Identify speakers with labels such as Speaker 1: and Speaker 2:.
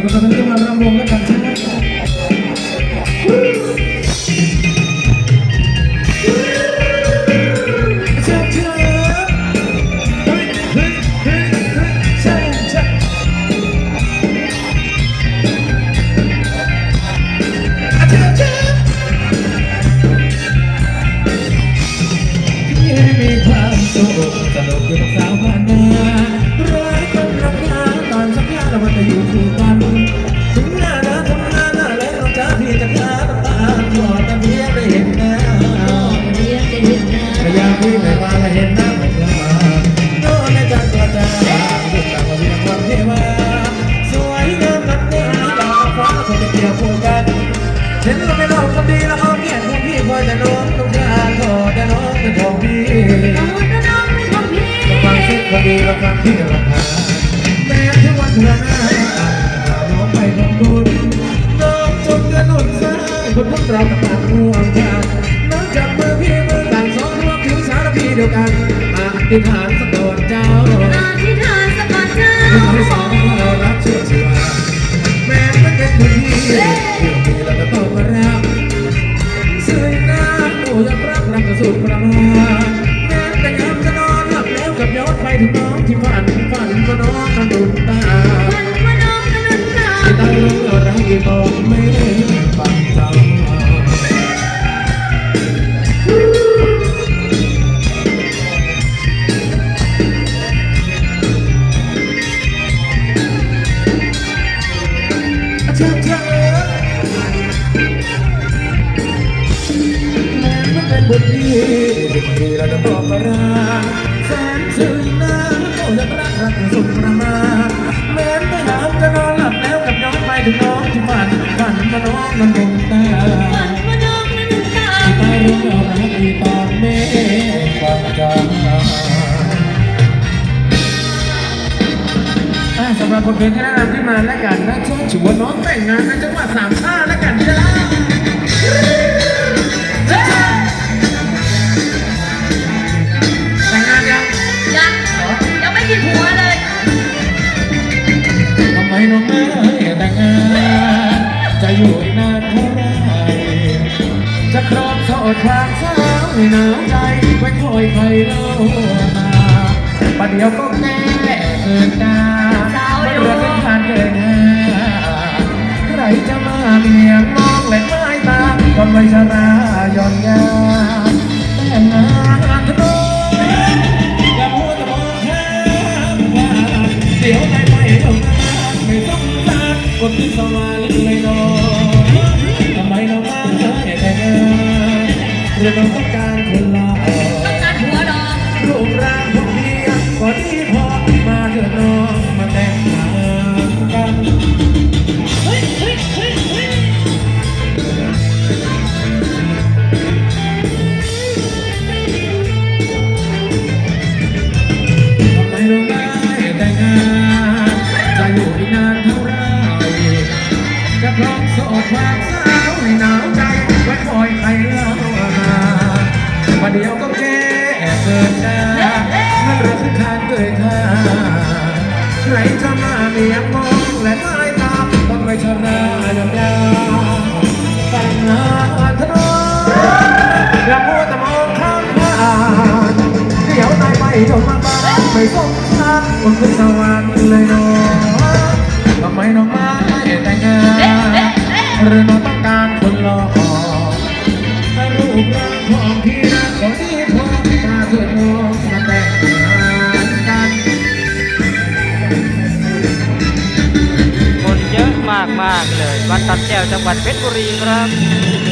Speaker 1: สุขภาพที่มันร่ำรวยและกันใช่ไหมตลกอยู่กับสาวบ้านนาีละครั้งที่ราคาแม้ถึงวันเธอหน้าน้องไปทำบุญน้องจนกระหนุนซ้ายคนพวกเราต่างร่วมกันน้องจับมือพี่มือต่างสองร่วมถือสารพีเดียวกันมาอธิษฐานสะกก่อนเจ้า ที่เราจะบอกมาราแสนสื่อหน้าโอ้ยรักรักสุดประมาณแม้ไม่หามจะนอนหลับแล้วกับน้องไปถึงน้องที่ฝันฝันว่าน้องนั้นคงตาวัน
Speaker 2: ว่าน้องกำลังตาตารู้เราร
Speaker 1: ักอีตอนเมฆฟังจำอะสำหรับบทเพลงที่แนะนำขึ้นมาแล้วกันนะช่วงชวนน้องแต่งงานในจังหวัดสามชาติแล้วกันจ้า อยู่อีกนานเท่าไรจะครองโสดความสาวให้หนาวใจไว้คอยใครเล่ามาประเดี๋ยวก็แก่เกินได้ หรือต้องการคนหล่อต้องการ
Speaker 2: หัวดอก
Speaker 1: รูปร่างของพี่ก็ดีพอมาเถอะน้องมาแต่งงานกันเฮ้ยเฮ้ยเฮ้ยเฮ้ยทำไมงไม่แต่งงานจะอยู่อีกนานเท่าไรจะพร้อมโสดความสา ท่าใครจะมาเมียมองและไม้ตาต้องไปชรายาวยาวแต่งงานเถอะน้องอย่ามัวแต่มองข้ามผ่านเดี๋ยวตายไปจนมาบ้านไม่สงสารคนคือสวรรค์เลยน้องทำไมน้องไม่แต่งงานหรือน้องต้องการคนหล่อถ้ารูปร่างของพี่
Speaker 3: ากเลย วัดตัดแก้วจังหวัดเพชรบุรีครับ